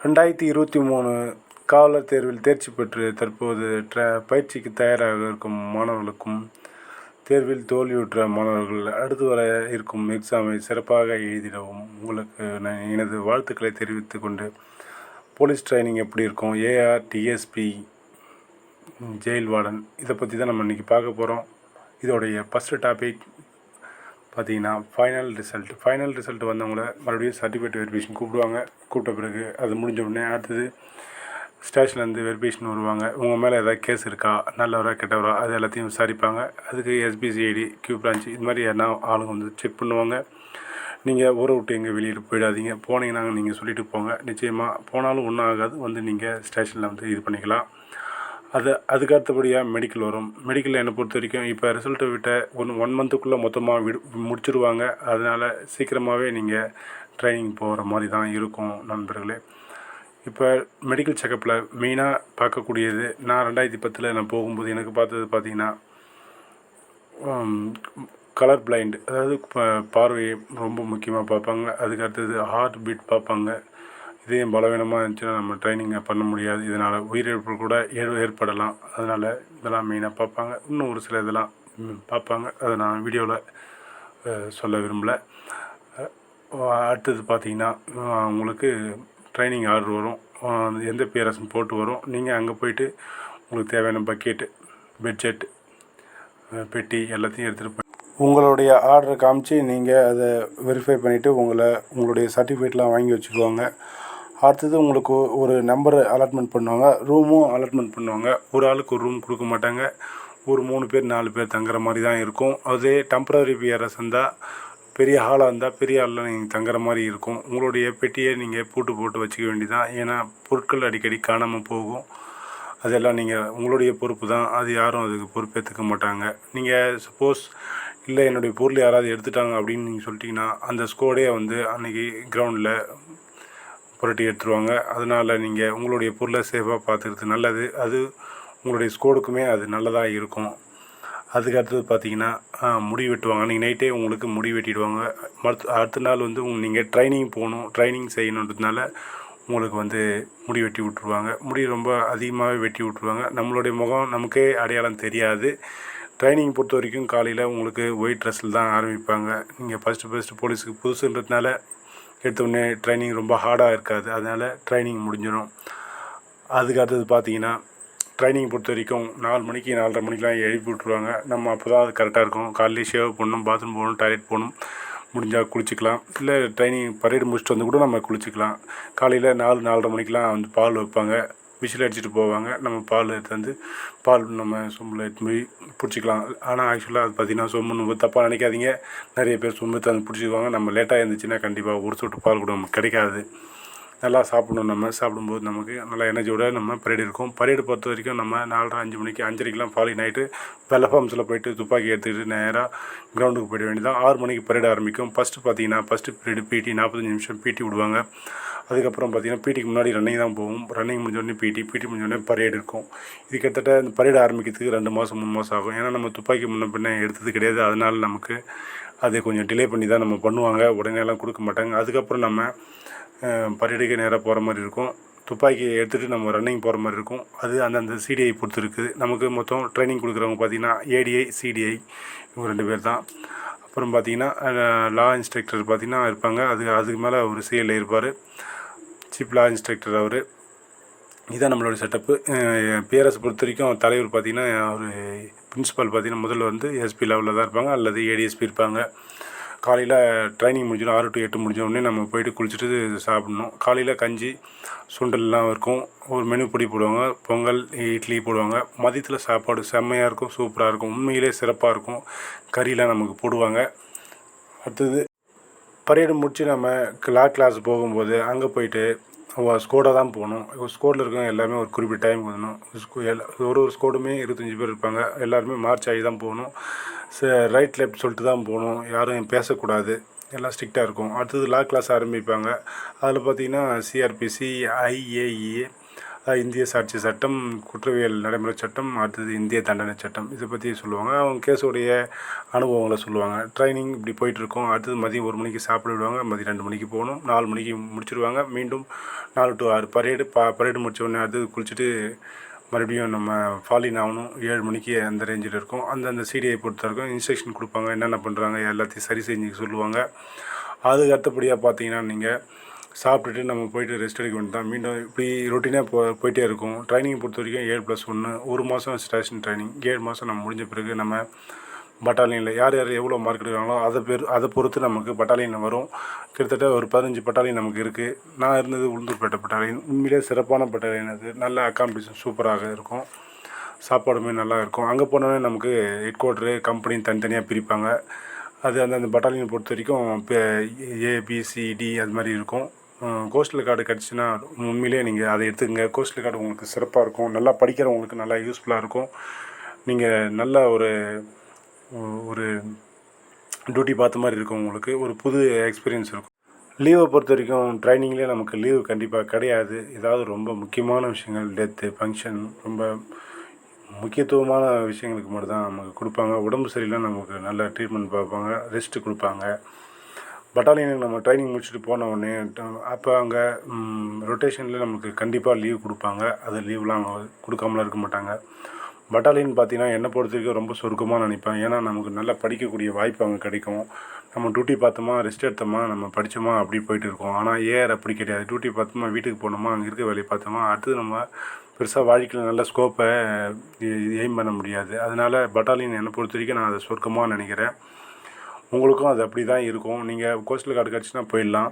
ரெண்டாயிரத்தி இருபத்தி மூணு காவலர் தேர்வில் தேர்ச்சி பெற்று தற்போது ட்ர பயிற்சிக்கு தயாராக இருக்கும் மாணவர்களுக்கும் தேர்வில் தோல்வியுற்ற மாணவர்கள் அடுத்து வர இருக்கும் எக்ஸாமை சிறப்பாக எழுதிடவும் உங்களுக்கு நான் எனது வாழ்த்துக்களை தெரிவித்து கொண்டு போலீஸ் ட்ரைனிங் எப்படி இருக்கும்? ஏஆர் டிஎஸ்பி ஜெயில் வார்டன் இதை பற்றி தான் நம்ம இன்றைக்கி பார்க்க போகிறோம் இதோடைய ஃபஸ்ட்டு டாபிக் பார்த்தீங்கன்னா ஃபைனல் ரிசல்ட் ஃபைனல் ரிசல்ட் வந்தவங்கள மறுபடியும் சர்டிஃபிகேட் வெரிஃபிகேஷன் கூப்பிடுவாங்க. கூப்பிட்ட பிறகு அது முடிஞ்ச உடனே அடுத்தது ஸ்டேஷன்லேருந்து வெரிஃபிகேஷன் வருவாங்க. உங்கள் மேலே ஏதாவது கேஸ் இருக்கா? நல்லவரா கெட்டவரா? அது எல்லாத்தையும் விசாரிப்பாங்க. அதுக்கு எஸ்பிசிஐடி கியூ பிரான்ச் இது மாதிரி யாருனா ஆளுங்க வந்து செக் பண்ணுவாங்க. நீங்கள் ஊரை விட்டு எங்கே வெளியில் போயிடாதீங்க. போனீங்கன்னா நீங்கள் சொல்லிட்டு போங்க. நிச்சயமாக போனாலும் ஒன்றும் ஆகாது. வந்து நீங்கள் ஸ்டேஷனில் வந்து இது பண்ணிக்கலாம். அது அதுக்கு அடுத்தபடியாக மெடிக்கல் வரும் மெடிக்கல் என்னை பொறுத்த வரைக்கும் இப்போ ரிசல்ட்டை விட்ட ஒன் ஒன் மந்த்துக்குள்ளே மொத்தமாக விடு முடிச்சிடுவாங்க அதனால் சீக்கிரமாகவே நீங்கள் ட்ரைனிங் போகிற மாதிரி தான் இருக்கும் நண்பர்களே. இப்போ மெடிக்கல் செக்கப்பில் மெயினாக பார்க்கக்கூடியது நான் ரெண்டாயிரத்தி பத்தில் நான் போகும்போது எனக்கு பார்த்தது பார்த்திங்கன்னா கலர் பிளைண்ட் அதாவது ப- பார்வையை ரொம்ப முக்கியமாக பார்ப்பாங்க. அதுக்கு அடுத்தது ஹார்ட் பீட் பார்ப்பாங்க. இதயம் பலவீனமாக இருந்துச்சுன்னா நம்ம ட்ரைனிங்கை பண்ண முடியாது. இதனால் உயிரிழப்பு கூட ஏ- ஏற்படலாம். அதனால் இதெல்லாம் மெயினாக பார்ப்பாங்க. இன்னும் ஒரு சில இதெல்லாம் பார்ப்பாங்க. அதை நான் வீடியோவில் சொல்ல விரும்பலை. அடுத்தது பார்த்தீங்கன்னா உங்களுக்கு ட்ரைனிங் ஆர்டர் வரும். எந்த பிஆர்எஸ் போட்டு வரும். நீங்கள் அங்கே போயிட்டு உங்களுக்கு தேவையான பக்கெட்டு பெட்ஷெட் பெட்டி எல்லாத்தையும் எடுத்துகிட்டு போய் உங்களுடைய ஆர்டரை காமிச்சு நீங்கள் அதை வெரிஃபை பண்ணிவிட்டு உங்களை உங்களுடைய சர்டிஃபிகேட்லாம் வாங்கி வச்சுக்குவாங்க அடுத்தது உங்களுக்கு ஒரு நம்பர் அலாட்மெண்ட் பண்ணுவாங்க. ரூமும் அலாட்மெண்ட் பண்ணுவாங்க. ஒரு ஆளுக்கு ஒரு ரூம் கொடுக்க மாட்டாங்க. ஒரு மூணு பேர் நாலு பேர் தங்குற மாதிரி தான் இருக்கும். அதே டெம்பரரி பிஆர்எஸ் இருந்தால் பெரிய ஹாலாக இருந்தால் பெரிய ஹாலில் நீங்கள் தங்குற மாதிரி இருக்கும். உங்களுடைய பெட்டியை நீங்கள் பூட்டு போட்டு வச்சுக்க வேண்டியதான் ஏன்னா பொருட்கள் அடிக்கடி காணாமல் போகும். அதெல்லாம் நீங்கள் உங்களுடைய பொறுப்பு தான். அது யாரும் அதுக்கு பொறுப்பேற்றுக்க மாட்டாங்க. நீங்கள் சப்போஸ் இல்லை என்னுடைய பொருள் யாராவது எடுத்துட்டாங்க அப்படின்னு நீங்கள் சொல்லிட்டிங்கன்னா அந்த ஸ்கோடே வந்து அன்றைக்கி கிரவுண்டில் புரட்டி எடுத்துருவாங்க. அதனால் நீங்கள் உங்களுடைய பொருளை சேஃபாக பார்த்துக்கிறது நல்லது. அது உங்களுடைய ஸ்கோடுக்குமே அது நல்லதாக இருக்கும். அதுக்கு அடுத்தது பார்த்தீங்கன்னா முடி வெட்டுவாங்க. நீங்கள் நைட்டே உங்களுக்கு முடி வெட்டிடுவாங்க. மறுத்து அடுத்த நாள் வந்து உங்க நீங்கள் ட்ரைனிங் போகணும் ட்ரைனிங் செய்யணுன்றதுனால உங்களுக்கு வந்து முடி வெட்டி விட்ருவாங்க முடி ரொம்ப அதிகமாகவே வெட்டி விட்ருவாங்க நம்மளுடைய முகம் நமக்கே அடையாளம் தெரியாது. ட்ரைனிங் பொறுத்த வரைக்கும் காலையில் உங்களுக்கு ஒயிட் ட்ரெஸ்ஸில் தான் ஆரம்பிப்பாங்க. நீங்கள் ஃபஸ்ட்டு ஃபஸ்ட்டு போலீஸுக்கு புதுசுன்றதுனால எடுத்தோடனே ட்ரைனிங் ரொம்ப ஹார்டாக இருக்காது. அதனால் ட்ரைனிங் முடிஞ்சிடும் அதுக்கு அடுத்தது பார்த்தீங்கன்னா ட்ரைனிங் பொறுத்த வரைக்கும் நாலு மணிக்கு நாலரை மணிக்கெலாம் எழுப்பி விட்ருவாங்க நம்ம அப்போ தான் அது கரெக்டாக இருக்கும். காலையிலே ஷேவ் பண்ணணும் பாத்ரூம் போகணும் டாய்லெட் போகணும் முடிஞ்சால் குளிச்சிக்கலாம். இல்லை ட்ரைனிங் பரேடு முடிச்சுட்டு வந்து கூட நம்ம குளிச்சிக்கலாம். காலையில் நாலு நாலரை மணிக்கெலாம் வந்து பால் வைப்பாங்க. விசில் அடிச்சுட்டு போவாங்க. நம்ம பால் எடுத்து வந்து பால் நம்ம சொம்பில் எடுத்து போய் பிடிச்சிக்கலாம். ஆனால் ஆக்சுவலாக அது பார்த்தீங்கன்னா சொம்பு தப்பாக நினைக்காதீங்க. நிறைய பேர் சொம்பு தந்து பிடிச்சிக்குவாங்க. நம்ம லேட்டாக இருந்துச்சுன்னா கண்டிப்பாக ஒரு சொட்டு பால் கூட நமக்கு கிடைக்காது. நல்லா சாப்பிடணும் நம்ம. சாப்பிடும்போது நமக்கு நல்லா எனர்ஜியோட நம்ம பரேடு இருக்கும். பரேடு பொறுத்த வரைக்கும் நம்ம நாலரை அஞ்சு மணிக்கு அஞ்சரைக்கெலாம் ஃபாலிங் ஆகிட்டு வெள்ள ஃபார்ம்ஸில் போயிட்டு துப்பாக்கி எடுத்துக்கிட்டு நேராக கிரவுண்டுக்கு போயிட வேண்டியதான் ஆறு மணிக்கு பரேடு ஆரம்பிக்கும். ஃபஸ்ட்டு பார்த்தீங்கன்னா ஃபஸ்ட்டு பீரியடு பிடி நாற்பத்தஞ்சு நிமிஷம் பிடி விடுவாங்க. அதுக்கப்புறம் பார்த்தீங்கன்னா பிடிக்கு முன்னாடி ரன்னிங் தான் போகும். ரன்னிங் முடிஞ்சோடனே பிடி பிடி முடிஞ்ச பரேடு இருக்கும். இது கிட்டத்தட்ட இந்த பரேடு ஆரம்பிக்கிறதுக்கு ரெண்டு மாதம் மூணு மாதம் ஆகும். ஏன்னா நம்ம துப்பாக்கி முன்ன பின்ன எடுத்தது கிடையாது. அதனால் நமக்கு அது கொஞ்சம் டிலே பண்ணி தான் நம்ம பண்ணுவாங்க. உடனே எல்லாம் கொடுக்க மாட்டாங்க. அதுக்கப்புறம் நம்ம பரேடுக்கு நேராக போகிற மாதிரி இருக்கும். துப்பாக்கி எடுத்துகிட்டு நம்ம ரன்னிங் போகிற மாதிரி இருக்கும். அது அந்தந்த சிடிஐ பொறுத்து இருக்குது. நமக்கு மொத்தம் ட்ரைனிங் கொடுக்குறவங்க பார்த்தீங்கன்னா ஏடிஐ சிடிஐ இவங்க ரெண்டு பேர் தான். அப்புறம் பார்த்திங்கன்னா லா இன்ஸ்ட்ரக்டர் பார்த்தீங்கன்னா இருப்பாங்க. அது அதுக்கு மேலே ஒரு சிஎல்ஐ இருப்பார். சிப்லா இன்ஸ்ட்ரக்டர் அவர். இதான் நம்மளோட செட்டப்பு பிஆர்எஸ் பொறுத்த வரைக்கும் தலைவர் பார்த்தீங்கன்னா ஒரு பிரின்சிபால் பார்த்தீங்கன்னா முதல்ல வந்து எஸ்பி லெவலில் தான் இருப்பாங்க அல்லது ஏடிஎஸ்பி இருப்பாங்க. காலையில் ட்ரைனிங் முடிஞ்சிடும் ஆறு டு எட்டு முடிஞ்ச உடனே நம்ம போயிட்டு குளிச்சுட்டு சாப்பிடணும். காலையில் கஞ்சி சுண்டல்லாம் இருக்கும். ஒரு மெனு பொடி போடுவாங்க பொங்கல் இட்லி போடுவாங்க. மதியத்தில் சாப்பாடு செம்மையாக இருக்கும் சூப்பராக இருக்கும். உண்மையிலே சிறப்பாக இருக்கும். கறியெலாம் நமக்கு போடுவாங்க. அடுத்தது பரேடு முடித்து நம்ம லா கிளாஸ் போகும்போது அங்கே போயிட்டு ஸ்கோடாக தான் போகணும். ஸ்கோடில் இருக்கவங்க எல்லாமே ஒரு குறிப்பிட்ட டைம் வரணும் எல்லா ஒரு ஒரு ஸ்கோடுமே இருபத்தஞ்சி பேர் இருப்பாங்க. எல்லாருமே மார்ச் ஆகி தான் போகணும். ரைட் லெஃப்ட் சொல்லிட்டு தான் போகணும். யாரும் பேசக்கூடாது. எல்லாம் ஸ்ட்ரிக்டாக இருக்கும். அடுத்தது லா கிளாஸ் ஆரம்பிப்பாங்க. அதில் பார்த்தீங்கன்னா சிஆர்பிசி ஐஏஇஏ இந்திய சாட்சி சட்டம் குற்றவியல் நடைமுறை சட்டம் அடுத்தது இந்திய தண்டனை சட்டம். இதை பற்றி சொல்லுவாங்க. அவங்க கேஸோடைய அனுபவங்களை சொல்லுவாங்க. ட்ரைனிங் இப்படி போயிட்டுருக்கோம் அடுத்தது மதியம் ஒரு மணிக்கு சாப்பிட விடுவாங்க. மதியம் ரெண்டு மணிக்கு போகணும். நாலு மணிக்கு முடிச்சிடுவாங்க மீண்டும் நாலு டு ஆறு பரேடு ப பரேடு முடித்த உடனே அது குளிச்சுட்டு மறுபடியும் நம்ம ஃபாலின் ஆகணும். ஏழு மணிக்கு அந்த ரேஞ்சில் இருக்கும். அந்தந்த சிடிஐ பொறுத்த வரைக்கும் இன்ஸ்ட்ரக்ஷன் கொடுப்பாங்க. என்னென்ன பண்ணுறாங்க எல்லாத்தையும் சரி செஞ்சு சொல்லுவாங்க. அதுக்கு அடுத்தபடியாக பார்த்தீங்கன்னா நீங்கள் சாப்பிட்டுட்டு நம்ம போயிட்டு ரெஸ்ட் எடுக்க வேண்டியது தான் மீண்டும் இப்படி ரொட்டீனாக போ போயிட்டே இருக்கும். ட்ரைனிங் பொறுத்த வரைக்கும் ஏழு ப்ளஸ் ஒன்று ஒரு மாதம் ஸ்டேஷன் ட்ரைனிங் ஏழு மாதம் நம்ம முடிஞ்ச பிறகு நம்ம பட்டாலியனில் யார் யார் எவ்வளோ மார்க் எடுக்கிறாங்களோ அதை பேர் அதை பொறுத்து நமக்கு பட்டாலியன் வரும். கிட்டத்தட்ட ஒரு பதினஞ்சு பட்டாலியன் நமக்கு இருக்குது நான் இருந்தது உளுந்தூர்பேட்டை பட்டாலியன். உண்மையிலே சிறப்பான பட்டாலியன் அது. நல்ல அக்காம்படிஷன் சூப்பராக இருக்கும். சாப்பாடுமே நல்லா இருக்கும். அங்கே போனோடனே நமக்கு ஹெட் குவார்ட்ரு கம்பெனி தனித்தனியாக பிரிப்பாங்க. அது அந்த அந்த பட்டாலியன் பொறுத்த வரைக்கும் இப்போ ஏபிசிடி அது மாதிரி இருக்கும். கோஸ்டல் கார்டு கிடச்சின்னா உண்மையிலேயே நீங்கள் அதை எடுத்துக்கங்க. கோஸ்டல் கார்டு உங்களுக்கு சிறப்பாக இருக்கும். நல்லா படிக்கிறவங்களுக்கு நல்லா யூஸ்ஃபுல்லாக இருக்கும். நீங்கள் நல்ல ஒரு ஒரு டியூட்டி பார்த்த மாதிரி இருக்கும் உங்களுக்கு ஒரு புது எக்ஸ்பீரியன்ஸ் இருக்கும். லீவை பொறுத்த வரைக்கும் ட்ரைனிங்லேயே நமக்கு லீவு கண்டிப்பாக கிடையாது. ஏதாவது ரொம்ப முக்கியமான விஷயங்கள் டெத்து ஃபங்க்ஷன் ரொம்ப முக்கியத்துவமான விஷயங்களுக்கு மட்டும் தான் நமக்கு கொடுப்பாங்க. உடம்பு சரியில்லை நமக்கு நல்ல ட்ரீட்மெண்ட் பார்ப்பாங்க ரெஸ்ட்டு கொடுப்பாங்க. பட்டாலியனுக்கு நம்ம ட்ரைனிங் முடிச்சுட்டு போன உடனே அப்போ அங்கே ரொட்டேஷனில் நமக்கு கண்டிப்பாக லீவ் கொடுப்பாங்க. அது லீவ்லாம் அவங்க கொடுக்காமலாம் இருக்க மாட்டாங்க. பட்டாலியன் பார்த்தீங்கன்னா என்னை பொறுத்த வரைக்கும் ரொம்ப சுருக்கமாக நினைப்பேன். ஏன்னா நமக்கு நல்லா படிக்கக்கூடிய வாய்ப்பு அங்கே கிடைக்கும். நம்ம டியூட்டி பார்த்தோமா ரெஸ்ட் எடுத்தோமா நம்ம படித்தோமா அப்படி போயிட்டு இருக்கோம். ஆனால் ஏஆர் அப்படி கிடையாது. டியூட்டி பார்த்தோமா வீட்டுக்கு போனோமா அங்கே இருக்க வேலையை பார்த்தோமா அடுத்தது நம்ம பெருசாக வாழ்க்கையில் நல்ல ஸ்கோப்பை எய்ம் பண்ண முடியாது. அதனால் பட்டாலியன் என்னை பொறுத்த வரைக்கும் நான் அதை சுருக்கமாக நினைக்கிறேன். உங்களுக்கும் அது அப்படி தான் இருக்கும். நீங்கள் கோஸ்டல் கார்டு கிடச்சின்னா போயிடலாம்.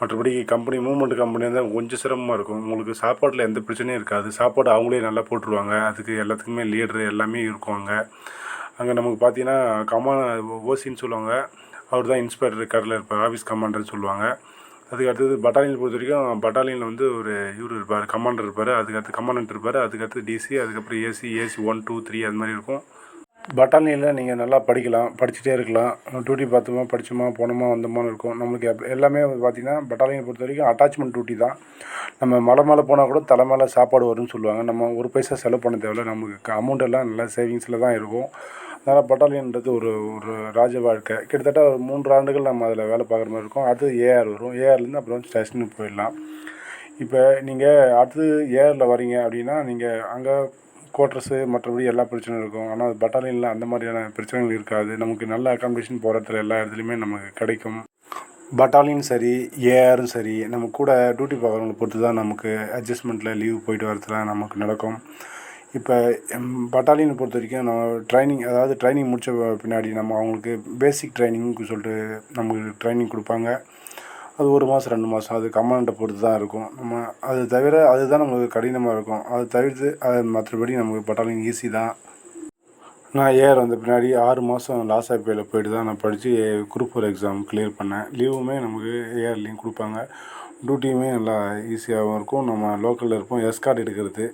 மற்றபடி கம்பெனி மூவ்மெண்ட் கம்பெனி தான் கொஞ்சம் சிரமமாக இருக்கும். உங்களுக்கு சாப்பாட்டில் எந்த பிரச்சனையும் இருக்காது. சாப்பாடு அவங்களே நல்லா போட்டுருவாங்க. அதுக்கு எல்லாத்துக்குமே லீடரு எல்லாமே இருக்கும் அங்கே அங்கே நமக்கு பார்த்தீங்கன்னா கமா ஓசின்னு சொல்லுவாங்க. அவர் தான் இன்ஸ்பெக்டர் கடலில் இருப்பார். ஆஃபீஸ் கமாண்டர்னு சொல்லுவாங்க. அதுக்கு அடுத்தது பட்டாலியன் பொறுத்த வரைக்கும் பட்டாலியனில் வந்து ஒரு இவர் இருப்பார். கமாண்டர் இருப்பார். அதுக்கடுத்து கமாண்டன்ட் இருப்பார். அதுக்கடுத்து டிசி அதுக்கப்புறம் AC AC one two three அது மாதிரி இருக்கும். பட்டாலியனில் நீங்கள் நல்லா படிக்கலாம் படிச்சுட்டே இருக்கலாம். டியூட்டி பார்த்தோமா படித்தோமா போனோமா வந்தோமான்னு இருக்கும். நம்மளுக்கு எப் எல்லாமே பார்த்திங்கன்னா பட்டாலியனை பொறுத்த வரைக்கும் அட்டாச்மெண்ட் டியூட்டி தான். நம்ம மலை மேலே போனால் கூட தலை மேலே சாப்பாடு வரும்னு சொல்லுவாங்க. நம்ம ஒரு பைசா செலவு பண்ண தேவையில்ல. நமக்கு அமௌண்ட் எல்லாம் நல்லா சேவிங்ஸில் தான் இருக்கும். அதனால் பட்டாலியன்றது ஒரு ஒரு ராஜ வாழ்க்கை. கிட்டத்தட்ட ஒரு மூன்று ஆண்டுகள் நம்ம அதில் வேலை பார்க்குற மாதிரி இருக்கும். அது ஏஆர் வரும். ஏஆர்லேருந்து அப்புறம் ஸ்டேஷனுக்கு போயிடலாம். இப்போ நீங்கள் அடுத்து ஏஆரில் வரீங்க அப்படின்னா நீங்கள் அங்கே குவார்ட்டர்ஸு மற்றபடி எல்லா பிரச்சனையும் இருக்கும். ஆனால் பட்டாலியனில் அந்த மாதிரியான பிரச்சனைகள் இருக்காது. நமக்கு நல்ல அக்காமடேஷன் போகிற இடத்துல எல்லா இடத்துலையுமே நமக்கு கிடைக்கும். பட்டாலியன் சரி ஏஆரும் சரி நம்ம கூட டியூட்டி பார்க்குறவங்களை பொறுத்து தான் நமக்கு அட்ஜஸ்ட்மெண்ட்டில் லீவ் போயிட்டு வரதுலாம் நமக்கு நடக்கும். இப்போ பட்டாலியனை பொறுத்த வரைக்கும் நம்ம ட்ரைனிங் அதாவது ட்ரைனிங் முடித்த பின்னாடி நம்ம அவங்களுக்கு பேசிக் ட்ரைனிங்னு சொல்லிட்டு நமக்கு ட்ரைனிங் கொடுப்பாங்க. அது ஒரு மாதம் ரெண்டு மாதம் அது கமாண்டை பொறுத்து தான் இருக்கும். நம்ம அது தவிர அதுதான் நமக்கு கடினமாக இருக்கும். அது தவிர்த்து அது மற்றபடி நமக்கு பட்டாலியன் ஈஸி தான். நான் ஏஆர் வந்த பின்னாடி ஆறு மாதம் லாஸ் ஆப்பியில் போயிட்டு தான் நான் படித்து குரூப் ஃபோர் எக்ஸாம் கிளியர் பண்ணேன். லீவுமே நமக்கு ஏஆர்லேயும் கொடுப்பாங்க. டியூட்டியுமே நல்லா ஈஸியாகவும் இருக்கும். நம்ம லோக்கலில் இருப்போம். எஸ்கார்ட் எடுக்கிறது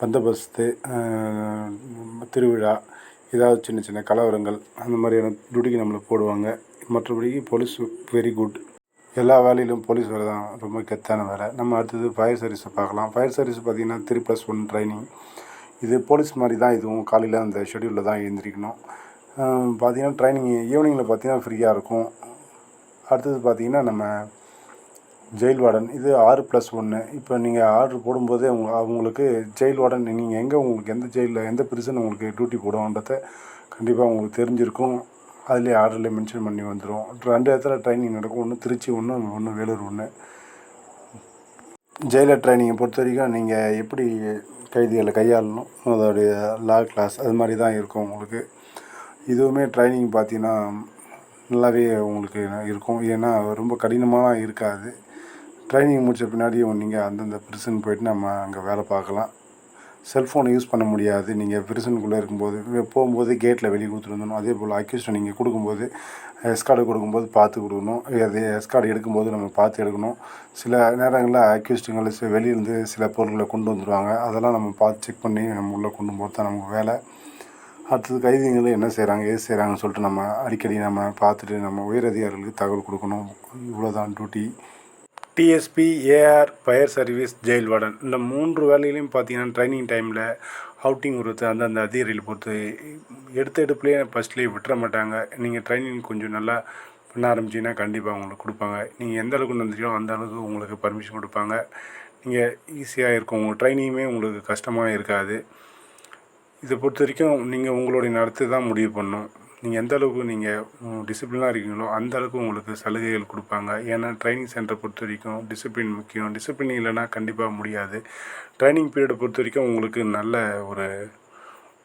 பந்தபஸ்து திருவிழா ஏதாவது சின்ன சின்ன கலவரங்கள் அந்த மாதிரியான டியூட்டிக்கு நம்மளை போடுவாங்க. மற்றபடிக்கு போலீஸ் வெரி குட் எல்லா வேலையிலும் போலீஸ் வேலை தான். ரொம்ப கெத்தான வேலை. நம்ம அடுத்தது ஃபயர் சர்வீஸை பார்க்கலாம். ஃபயர் சர்வீஸ் பார்த்திங்கன்னா த்ரீ ப்ளஸ் ஒன் ட்ரைனிங் இது போலீஸ் மாதிரி தான் இதுவும் காலையில் அந்த ஷெடியூலில் தான் எழுந்திரிக்கணும். பார்த்திங்கன்னா ட்ரைனிங் ஈவினிங்கில் பார்த்திங்கன்னா ஃப்ரீயாக இருக்கும். அடுத்தது பார்த்திங்கன்னா நம்ம ஜெயில் வார்டன் இது ஆறு ப்ளஸ் ஒன்று இப்போ நீங்கள் ஆர்டர் போடும்போதே அவங்க அவங்களுக்கு ஜெயில் வார்டன் நீங்கள் எங்கே உங்களுக்கு எந்த ஜெயிலில் எந்த பிரிசன் உங்களுக்கு டியூட்டி போடுவோன்றத கண்டிப்பாக உங்களுக்கு தெரிஞ்சிருக்கும். அதுலேயே ஆர்டரில் மென்ஷன் பண்ணி வந்துடும் ரெண்டு இடத்துல ட்ரைனிங் நடக்கும். ஒன்று திருச்சி ஒன்று ஒன்று வேலூர் ஒன்று ஜெயிலர் ட்ரைனிங்கை பொறுத்த வரைக்கும் நீங்கள் எப்படி கைதிகளை கையாளணும்? அதோடைய லா கிளாஸ் அது மாதிரி தான் இருக்கும் உங்களுக்கு. இதுவுமே ட்ரைனிங் பார்த்தீங்கன்னா நல்லாவே உங்களுக்கு இருக்கும். ஏன்னா ரொம்ப கடினமாக இருக்காது. ட்ரைனிங் முடித்த பின்னாடியும் நீங்கள் அந்தந்த பிரிசன் போயிட்டு நம்ம அங்கே வேலை பார்க்கலாம். செல்ஃபோனை யூஸ் பண்ண முடியாது. நீங்கள் பிரிசனுக்குள்ளே இருக்கும்போது போகும்போது கேட்டில் வெளியே கொடுத்துருந்தணும் அதே போல் அக்யூஸ்டை நீங்கள் கொடுக்கும்போது எஸ்கார்டு கொடுக்கும்போது பார்த்து கொடுக்கணும் அது எஸ்கார்டு எடுக்கும்போது நம்ம பார்த்து எடுக்கணும். சில நேரங்களில் அக்யூஸ்டுங்கள் வெளியிலேருந்து சில பொருட்களை கொண்டு வந்துடுவாங்க அதெல்லாம் நம்ம பார்த்து செக் பண்ணி நம்ம உள்ளே கொண்டு போகிறது தான் நமக்கு வேலை. அடுத்தது கைதிகள் என்ன செய்கிறாங்க ஏது செய்கிறாங்கன்னு சொல்லிட்டு நம்ம அடிக்கடி நம்ம பார்த்துட்டு நம்ம உயர் அதிகாரிகளுக்கு தகவல் கொடுக்கணும். இவ்வளோதான் duty DSP AR fire service jail warden இந்த மூன்று வேலையிலையும் பார்த்தீங்கன்னா ட்ரைனிங் டைமில் அவுட்டிங் கொடுத்து அந்தந்த அதிகாரியில் பொறுத்து எடுத்த எடுப்புலேயே ஃபஸ்ட்லேயே விட்டுற மாட்டாங்க. நீங்கள் ட்ரைனிங் கொஞ்சம் நல்லா பண்ண ஆரம்பிச்சிங்கன்னா கண்டிப்பாக உங்களுக்கு கொடுப்பாங்க. நீங்கள் எந்த அளவுக்கு நந்திரியோ அந்த அளவுக்கு உங்களுக்கு பர்மிஷன் கொடுப்பாங்க. நீங்கள் ஈஸியாக இருக்கும். உங்கள் ட்ரைனிங்குமே உங்களுக்கு கஷ்டமாக இருக்காது. இதை பொறுத்த வரைக்கும் நீங்கள் உங்களுடைய நடத்து தான் முடிவு பண்ணணும். நீங்கள் எந்த அளவுக்கு நீங்கள் டிசிப்ளினாக இருக்கீங்களோ அந்த அளவுக்கு உங்களுக்கு சலுகைகள் கொடுப்பாங்க. ஏன்னா ட்ரைனிங் சென்டரை பொறுத்த வரைக்கும் டிசிப்ளின் முக்கியம். டிசிப்ளின் இல்லைன்னா கண்டிப்பாக முடியாது. ட்ரைனிங் பீரியடை பொறுத்த வரைக்கும் உங்களுக்கு நல்ல ஒரு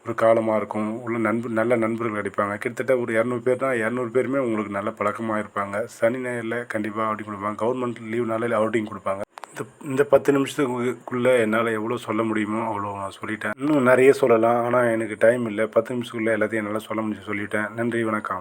ஒரு காலமாக இருக்கும். உள்ள நண்பர் நல்ல நண்பர்கள் கிடைப்பாங்க. கிட்டத்தட்ட ஒரு இரநூறு பேர்னா இரநூறு பேருமே உங்களுக்கு நல்ல பழக்கமாக இருப்பாங்க. சனி ஞாயிறில் கண்டிப்பாக அவுட்டிங் கொடுப்பாங்க. கவர்மெண்ட் லீவ்னால அவுட்டிங் கொடுப்பாங்க. இந்த இந்த பத்து நிமிஷத்துக்குள்ளே என்னால் எவ்வளோ சொல்ல முடியுமோ அவ்வளோ நான் சொல்லிட்டேன். இன்னும் நிறைய சொல்லலாம். ஆனால் எனக்கு டைம் இல்லை. பத்து நிமிஷத்துக்குள்ளே எல்லாத்தையும் என்னால் சொல்ல முடிஞ்சு சொல்லிட்டேன். நன்றி வணக்கம்.